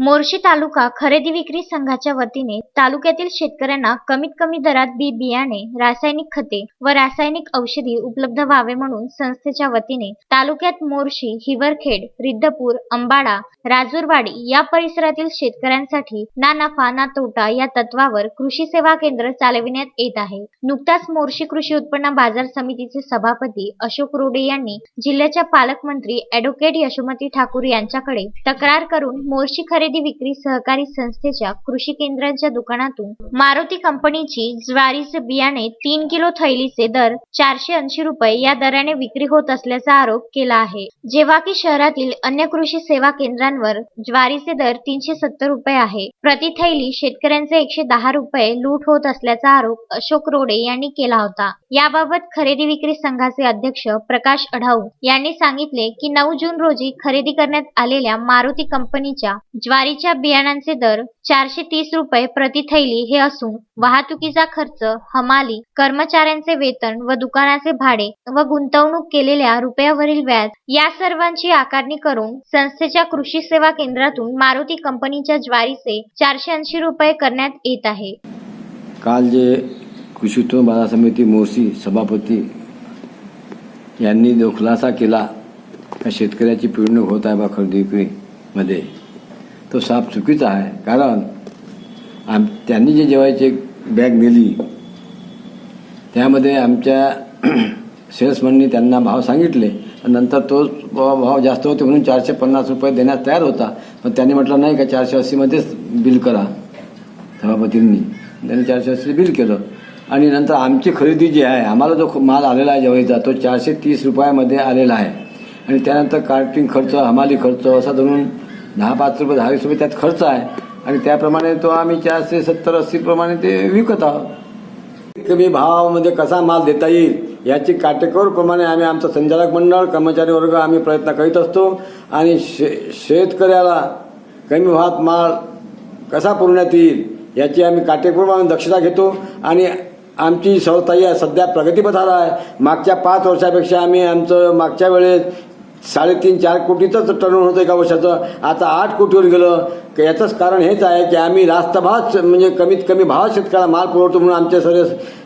मोर्शी तालुका खरेदी विक्री संघाच्या वतीने तालुक्यातील शेतकऱ्यांना कमीत कमी दरात बी बियाणे रासायनिक खते व रासायनिक औषधी उपलब्ध व्हावे म्हणून संस्थेच्या वतीने तालुक्यात मोर्शी हिवरखेड रिद्धपूर अंबाडा राजूरवाडी या परिसरातील शेतकऱ्यांसाठी ना नफा ना तोटा या तत्वावर कृषी सेवा केंद्र चालविण्यात येत आहे. नुकताच मोर्शी कृषी उत्पन्न बाजार समितीचे सभापती अशोक रोडे यांनी जिल्ह्याच्या पालकमंत्री अॅडव्होकेट यशोमती ठाकूर यांच्याकडे तक्रार करून मोर्शी खरेदी विक्री सहकारी संस्थेच्या कृषी केंद्रांच्या दुकानातून मारुती कंपनीची ज्वारीचे बियाणे तीन किलो थैलीचे दर चारशे ऐंशी रुपये या दराने विक्री होत असल्याचा आरोप केला आहे. जेव्हा की शहरातील अन्य कृषी सेवा केंद्रांवर ज्वारीचे दर तीनशे सत्तर रुपये आहे प्रति थैली शेतकऱ्यांचे एकशे दहा रुपये लूट होत असल्याचा आरोप अशोक रोडे यांनी केला होता. याबाबत खरेदी विक्री संघाचे अध्यक्ष प्रकाश अढाऊ यांनी सांगितले की नऊ जून रोजी खरेदी करण्यात आलेल्या मारुती कंपनीच्या ज्वारी ज्वारीच्या बियाणांचे दर चारशे तीस रुपये प्रति थैली हे असून वाहतुकीचा खर्च हमाली कर्मचाऱ्यांचे वेतन व दुकानाचे भाडे व गुंतवणूक केलेल्या रुपयावरील व्याज या सर्वांची आकारणी करून संस्थेच्या कृषी सेवा केंद्रातून मारुती कंपनीच्या ज्वारीचे चारशे ऐंशी रुपये करण्यात येत आहे. काल जे कृषी उत्पन्न बाजार समिती मोर्शी सभापती यांनी जो खुलासा केला शेतकऱ्याची पिळवणूक होत आहे बा खरेदी विक्रीमध्ये. तो साफ चुकीचा आहे. कारण आम त्यांनी जे जेवायची एक बॅग नेली त्यामध्ये आमच्या सेल्समननी त्यांना भाव सांगितले. आणि नंतर तोच भाव भाव जास्त होते म्हणून चारशे पन्नास रुपये देण्यास तयार होता. पण त्यांनी म्हटलं नाही का चारशे अस्सीमध्येच बिल करा. सभापतींनी. त्यांनी चारशे अस्सी बिल केलं. आणि नंतर आमची खरेदी जी आहे आम्हाला जो माल आलेला आहे जेवायचा तो चारशे तीस रुपयामध्ये आलेला आहे. आणि त्यानंतर कार्टिंग खर्च हमाली खर्च असा धरून दहा पाच रुपये दहा वीस रुपये त्यात खर्च आहे. आणि त्याप्रमाणे तो आम्ही चारशे सत्तर अस्सी प्रमाणे ते विकत आहोत. कमी भावामध्ये कसा माल देता येईल याची काटेकोरप्रमाणे आम्ही आमचं संचालक मंडळ कर्मचारी वर्ग आम्ही प्रयत्न करीत असतो. आणि शे शेतकऱ्याला कमी भावात माल कसा पुरवण्यात येईल याची आम्ही काटेकोरपणे दक्षता घेतो. आणि आमची संस्था ही सध्या प्रगतीपथाला आहे. मागच्या पाच वर्षापेक्षा आम्ही आमचं मागच्या वेळेस साडेतीन चार कोटीचंच टर्न होतं एका वर्षाचं. आता आठ कोटीवर गेलं. याचंच कारण हेच आहे की आम्ही रास्त भाव म्हणजे कमीत कमी भाव शेतकऱ्याला माल पुरवतो म्हणून आमच्या सर्व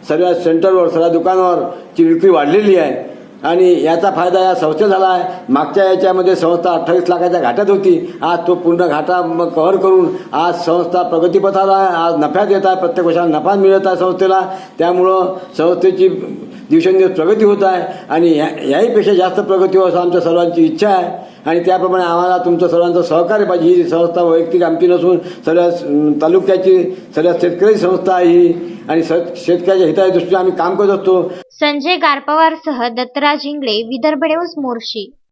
सर्व सेंटरवर सर्व दुकानावर ची विक्री वाढलेली आहे. आणि याचा फायदा या संस्थेला झाला आहे. मागच्या याच्यामध्ये संस्था अठ्ठावीस लाखाच्या घाट्यात होती. आज तो पूर्ण घाटा मग कव्हर करून आज संस्था प्रगतीपथाला आहे आज नफ्यात येत आहे. प्रत्येक वर्षाला नफा मिळत आहे संस्थेला. त्यामुळं संस्थेची दिवसेंदिवस प्रगती होत आहे आणि ह्या याहीपेक्षा जास्त प्रगती हो असं आमच्या सर्वांची इच्छा आहे. आणि त्याप्रमाणे आम्हाला तुमचं सर्वांचं सहकार्य पाहिजे. ही संस्था वैयक्तिक आमची नसून सगळ्या तालुक्याची सगळ्या शेतकरी संस्था आहे ही. आणि शेतकऱ्याच्या हिताच्या दृष्टीने आम्ही काम करत असतो. संजय गारपवारसह दत्तराज इंगळे विदर्भ न्यूज मोर्शी.